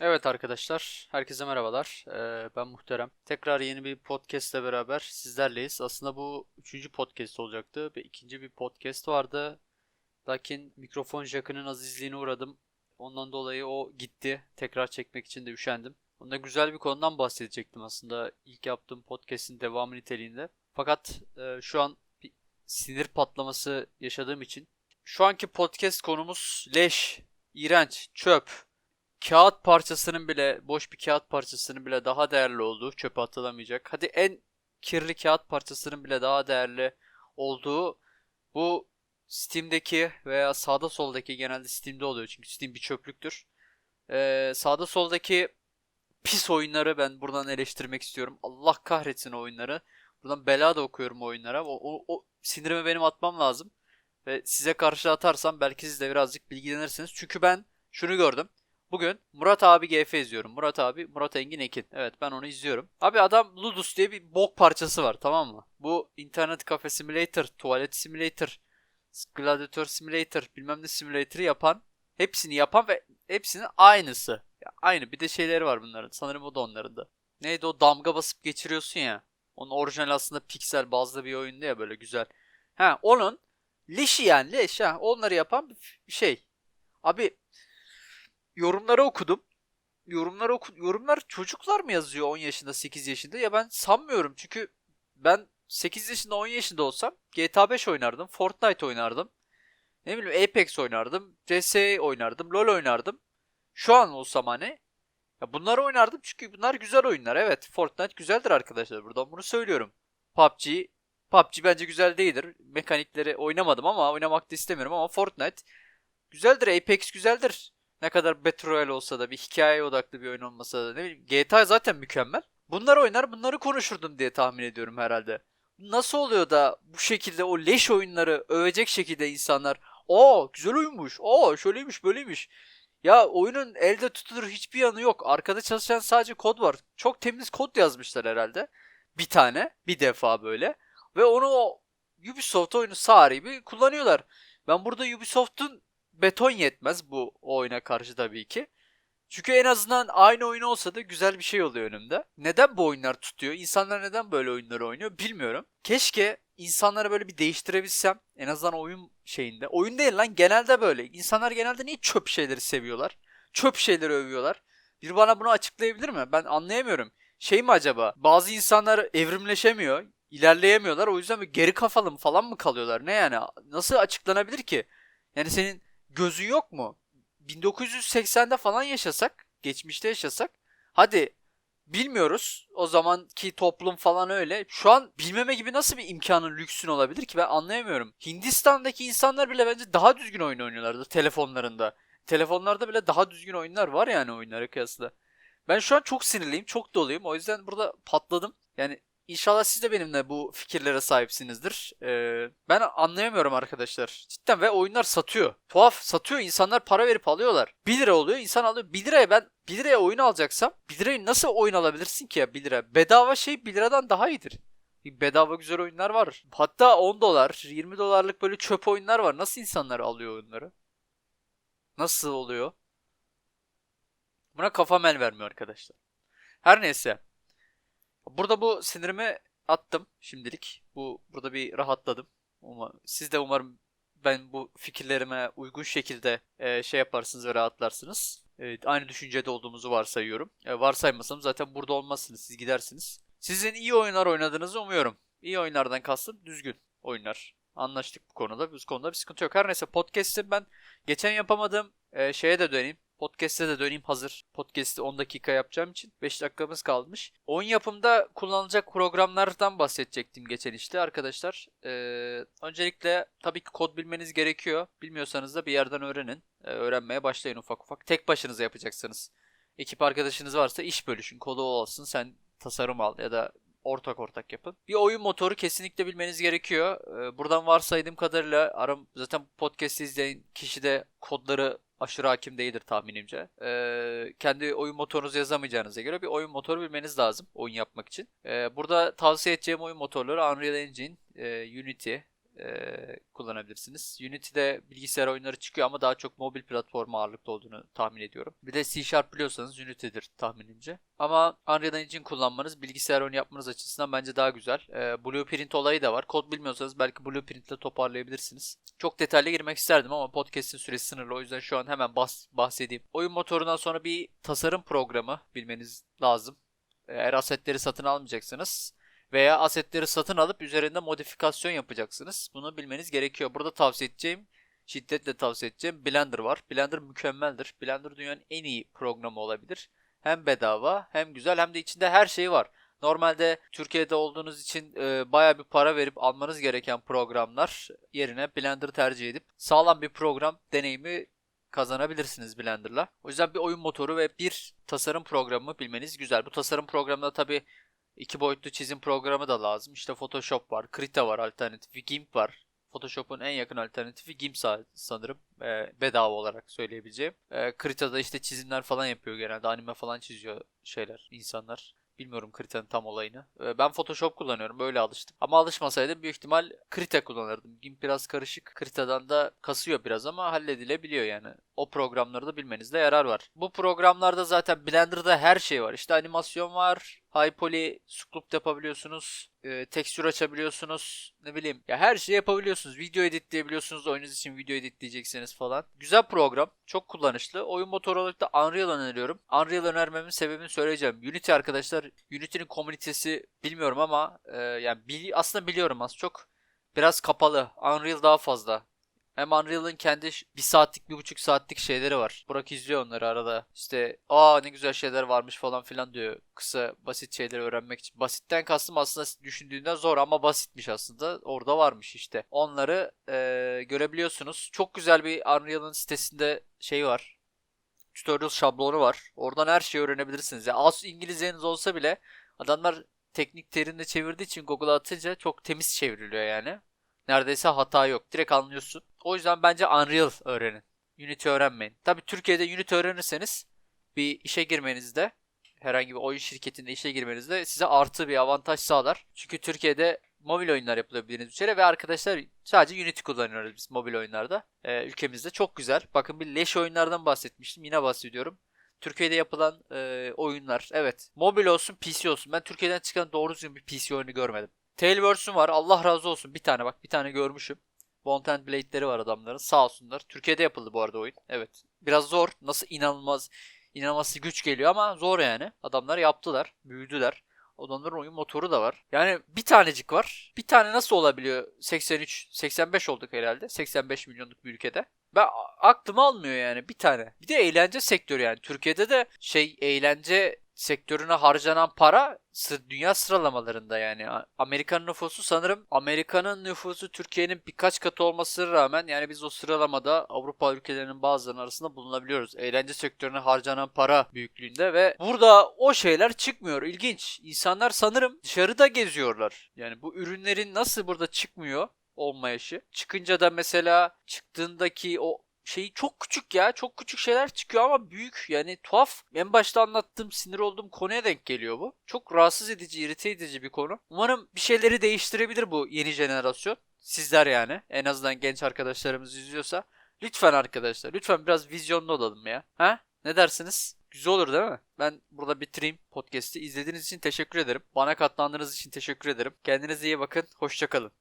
Evet arkadaşlar, herkese merhabalar. Ee, ben Muhterem. Tekrar yeni bir podcast ile beraber sizlerleyiz. Aslında bu üçüncü podcast olacaktı ve ikinci bir podcast vardı. Lakin mikrofon jackının azizliğine uğradım. Ondan dolayı o gitti. Tekrar çekmek için de üşendim. Onda güzel bir konudan bahsedecektim aslında ilk yaptığım podcast'in devamı niteliğinde. Fakat e, şu an bir sinir patlaması yaşadığım için şu anki podcast konumuz leş, iğrenç, çöp kağıt parçasının bile boş bir kağıt parçasının bile daha değerli olduğu çöpe atılamayacak. Hadi en kirli kağıt parçasının bile daha değerli olduğu bu Steam'deki veya sağda soldaki genelde Steam'de oluyor çünkü Steam bir çöplüktür. Ee, sağda soldaki pis oyunları ben buradan eleştirmek istiyorum. Allah kahretsin oyunları. Buradan bela da okuyorum oyunlara. O, o, o sinirimi benim atmam lazım. Ve size karşı atarsam belki siz de birazcık bilgilenirsiniz. Çünkü ben şunu gördüm. Bugün Murat abi GF izliyorum. Murat abi, Murat Engin Ekin. Evet ben onu izliyorum. Abi adam Ludus diye bir bok parçası var tamam mı? Bu internet kafe simulator, tuvalet simulator, gladiator simulator, bilmem ne simulator'ı yapan, hepsini yapan ve hepsinin aynısı. Ya aynı bir de şeyleri var bunların. Sanırım o da onların da. Neydi o damga basıp geçiriyorsun ya. Onun orijinal aslında piksel bazlı bir oyundu ya böyle güzel. Ha onun leşi yani leş ha. Onları yapan bir şey. Abi yorumları okudum. Yorumları oku yorumlar çocuklar mı yazıyor 10 yaşında 8 yaşında? Ya ben sanmıyorum çünkü ben 8 yaşında 10 yaşında olsam GTA 5 oynardım, Fortnite oynardım. Ne bileyim Apex oynardım, CS oynardım, LoL oynardım. Şu an olsam hani ya bunları oynardım çünkü bunlar güzel oyunlar. Evet, Fortnite güzeldir arkadaşlar. Buradan bunu söylüyorum. PUBG PUBG bence güzel değildir. Mekanikleri oynamadım ama oynamak da istemiyorum ama Fortnite güzeldir. Apex güzeldir. Ne kadar Battle olsa da bir hikaye odaklı bir oyun olmasa da ne bileyim GTA zaten mükemmel. Bunlar oynar bunları konuşurdum diye tahmin ediyorum herhalde. Nasıl oluyor da bu şekilde o leş oyunları övecek şekilde insanlar ''Aa güzel oyunmuş, aa şöyleymiş böyleymiş'' Ya oyunun elde tutulur hiçbir yanı yok. Arkada çalışan sadece kod var. Çok temiz kod yazmışlar herhalde. Bir tane, bir defa böyle. Ve onu o Ubisoft oyunu sahibi kullanıyorlar. Ben burada Ubisoft'un beton yetmez bu oyuna karşı tabii ki. Çünkü en azından aynı oyun olsa da güzel bir şey oluyor önümde. Neden bu oyunlar tutuyor? İnsanlar neden böyle oyunları oynuyor bilmiyorum. Keşke insanları böyle bir değiştirebilsem. En azından oyun şeyinde. Oyun değil lan genelde böyle. İnsanlar genelde niye çöp şeyleri seviyorlar? Çöp şeyleri övüyorlar. Bir bana bunu açıklayabilir mi? Ben anlayamıyorum. Şey mi acaba? Bazı insanlar evrimleşemiyor. ilerleyemiyorlar. O yüzden geri kafalı mı falan mı kalıyorlar? Ne yani? Nasıl açıklanabilir ki? Yani senin gözün yok mu? 1980'de falan yaşasak, geçmişte yaşasak, hadi bilmiyoruz. O zamanki toplum falan öyle. Şu an bilmeme gibi nasıl bir imkanın lüksün olabilir ki ben anlayamıyorum. Hindistan'daki insanlar bile bence daha düzgün oyun oynuyorlardı telefonlarında. Telefonlarda bile daha düzgün oyunlar var yani oyunlara kıyasla. Ben şu an çok sinirliyim, çok doluyum. O yüzden burada patladım. Yani İnşallah siz de benimle bu fikirlere sahipsinizdir. Ee, ben anlayamıyorum arkadaşlar. Cidden ve oyunlar satıyor. Tuhaf satıyor. İnsanlar para verip alıyorlar. 1 lira oluyor. insan alıyor. 1 liraya ben 1 liraya oyun alacaksam 1 liraya nasıl oyun alabilirsin ki ya 1 lira? Bedava şey 1 liradan daha iyidir. Bedava güzel oyunlar var. Hatta 10 dolar, 20 dolarlık böyle çöp oyunlar var. Nasıl insanlar alıyor oyunları? Nasıl oluyor? Buna kafam el vermiyor arkadaşlar. Her neyse. Burada bu sinirimi attım şimdilik. Bu burada bir rahatladım. Ama siz de umarım ben bu fikirlerime uygun şekilde e, şey yaparsınız ve rahatlarsınız. E, aynı düşüncede olduğumuzu varsayıyorum. E, varsaymasam zaten burada olmazsınız. Siz gidersiniz. Sizin iyi oyunlar oynadığınızı umuyorum. İyi oyunlardan kastım düzgün oyunlar. Anlaştık bu konuda. Bu konuda bir sıkıntı yok. Her neyse podcast'te ben geçen yapamadığım e, şeye de döneyim. Podcast'e de döneyim hazır. Podcast'i 10 dakika yapacağım için 5 dakikamız kalmış. Oyun yapımda kullanılacak programlardan bahsedecektim geçen işte arkadaşlar. Ee, öncelikle tabii ki kod bilmeniz gerekiyor. Bilmiyorsanız da bir yerden öğrenin. Ee, öğrenmeye başlayın ufak ufak. Tek başınıza yapacaksınız. Ekip arkadaşınız varsa iş bölüşün. Kodu olsun sen tasarım al ya da ortak ortak yapın. Bir oyun motoru kesinlikle bilmeniz gerekiyor. Ee, buradan varsaydığım kadarıyla aram zaten podcast izleyen kişi de kodları aşırı hakim değildir tahminimce. Ee, kendi oyun motorunuzu yazamayacağınıza göre bir oyun motoru bilmeniz lazım oyun yapmak için. Ee, burada tavsiye edeceğim oyun motorları Unreal Engine, e, Unity, e, kullanabilirsiniz. Unity'de bilgisayar oyunları çıkıyor ama daha çok mobil platform ağırlıklı olduğunu tahmin ediyorum. Bir de C Sharp biliyorsanız Unity'dir tahminimce. Ama Unreal Engine kullanmanız bilgisayar oyunu yapmanız açısından bence daha güzel. E, Blueprint olayı da var. Kod bilmiyorsanız belki Blueprint ile toparlayabilirsiniz. Çok detaylı girmek isterdim ama podcast'in süresi sınırlı. O yüzden şu an hemen bahs bahsedeyim. Oyun motorundan sonra bir tasarım programı bilmeniz lazım. Eğer asetleri satın almayacaksınız veya asetleri satın alıp üzerinde modifikasyon yapacaksınız. Bunu bilmeniz gerekiyor. Burada tavsiye edeceğim, şiddetle tavsiye edeceğim Blender var. Blender mükemmeldir. Blender dünyanın en iyi programı olabilir. Hem bedava hem güzel hem de içinde her şey var. Normalde Türkiye'de olduğunuz için e, baya bir para verip almanız gereken programlar yerine Blender'ı tercih edip sağlam bir program deneyimi kazanabilirsiniz Blender'la. O yüzden bir oyun motoru ve bir tasarım programı bilmeniz güzel. Bu tasarım programında tabi iki boyutlu çizim programı da lazım. İşte Photoshop var, Krita var alternatifi, GIMP var. Photoshop'un en yakın alternatifi GIMP sanırım. E, bedava olarak söyleyebileceğim. E, Krita'da işte çizimler falan yapıyor genelde. Anime falan çiziyor şeyler, insanlar. Bilmiyorum Krita'nın tam olayını. Ee, ben Photoshop kullanıyorum. Böyle alıştım. Ama alışmasaydım büyük ihtimal Krita kullanırdım. GIMP biraz karışık. Krita'dan da kasıyor biraz ama halledilebiliyor yani. O programları da bilmenizde yarar var. Bu programlarda zaten Blender'da her şey var. İşte animasyon var. High poly sculpt yapabiliyorsunuz. E, tekstür açabiliyorsunuz. Ne bileyim. Ya her şeyi yapabiliyorsunuz. Video editleyebiliyorsunuz. Oyunuz için video editleyeceksiniz falan. Güzel program. Çok kullanışlı. Oyun motoru olarak da Unreal öneriyorum. Unreal önermemin sebebini söyleyeceğim. Unity arkadaşlar. Unity'nin komünitesi bilmiyorum ama e, yani bili aslında biliyorum az çok. Biraz kapalı. Unreal daha fazla. Hem Unreal'ın kendi bir saatlik, bir buçuk saatlik şeyleri var. Burak izliyor onları arada. İşte aa ne güzel şeyler varmış falan filan diyor. Kısa, basit şeyleri öğrenmek için. Basitten kastım aslında düşündüğünden zor ama basitmiş aslında. Orada varmış işte. Onları ee, görebiliyorsunuz. Çok güzel bir Unreal'ın sitesinde şey var. Tutorial şablonu var. Oradan her şeyi öğrenebilirsiniz. Yani az İngilizceniz olsa bile adamlar teknik terimle çevirdiği için Google'a atınca çok temiz çevriliyor yani. Neredeyse hata yok. Direkt anlıyorsun. O yüzden bence Unreal öğrenin. Unity öğrenmeyin. Tabi Türkiye'de Unity öğrenirseniz bir işe girmenizde herhangi bir oyun şirketinde işe girmenizde size artı bir avantaj sağlar. Çünkü Türkiye'de mobil oyunlar yapılabilir bir ve arkadaşlar sadece Unity kullanıyoruz biz mobil oyunlarda. Ee, ülkemizde çok güzel. Bakın bir leş oyunlardan bahsetmiştim. Yine bahsediyorum. Türkiye'de yapılan e, oyunlar evet mobil olsun PC olsun. Ben Türkiye'den çıkan doğru düzgün bir PC oyunu görmedim. Tailverse'üm var. Allah razı olsun. Bir tane bak bir tane görmüşüm. Bond Blade'leri var adamların. Sağ olsunlar. Türkiye'de yapıldı bu arada oyun. Evet. Biraz zor. Nasıl inanılmaz inanılması güç geliyor ama zor yani. Adamlar yaptılar. Büyüdüler. Adamların oyun motoru da var. Yani bir tanecik var. Bir tane nasıl olabiliyor? 83, 85 olduk herhalde. 85 milyonluk bir ülkede. Ben aklım almıyor yani bir tane. Bir de eğlence sektörü yani. Türkiye'de de şey eğlence sektörüne harcanan para dünya sıralamalarında yani. Amerika'nın nüfusu sanırım Amerika'nın nüfusu Türkiye'nin birkaç katı olmasına rağmen yani biz o sıralamada Avrupa ülkelerinin bazılarının arasında bulunabiliyoruz. Eğlence sektörüne harcanan para büyüklüğünde ve burada o şeyler çıkmıyor. İlginç. İnsanlar sanırım dışarıda geziyorlar. Yani bu ürünlerin nasıl burada çıkmıyor olmayışı. Çıkınca da mesela çıktığındaki o şeyi çok küçük ya. Çok küçük şeyler çıkıyor ama büyük. Yani tuhaf. En başta anlattığım sinir olduğum konuya denk geliyor bu. Çok rahatsız edici, irite edici bir konu. Umarım bir şeyleri değiştirebilir bu yeni jenerasyon. Sizler yani. En azından genç arkadaşlarımız izliyorsa. Lütfen arkadaşlar. Lütfen biraz vizyonlu olalım ya. Ha? Ne dersiniz? Güzel olur değil mi? Ben burada bitireyim podcast'i. İzlediğiniz için teşekkür ederim. Bana katlandığınız için teşekkür ederim. Kendinize iyi bakın. Hoşçakalın.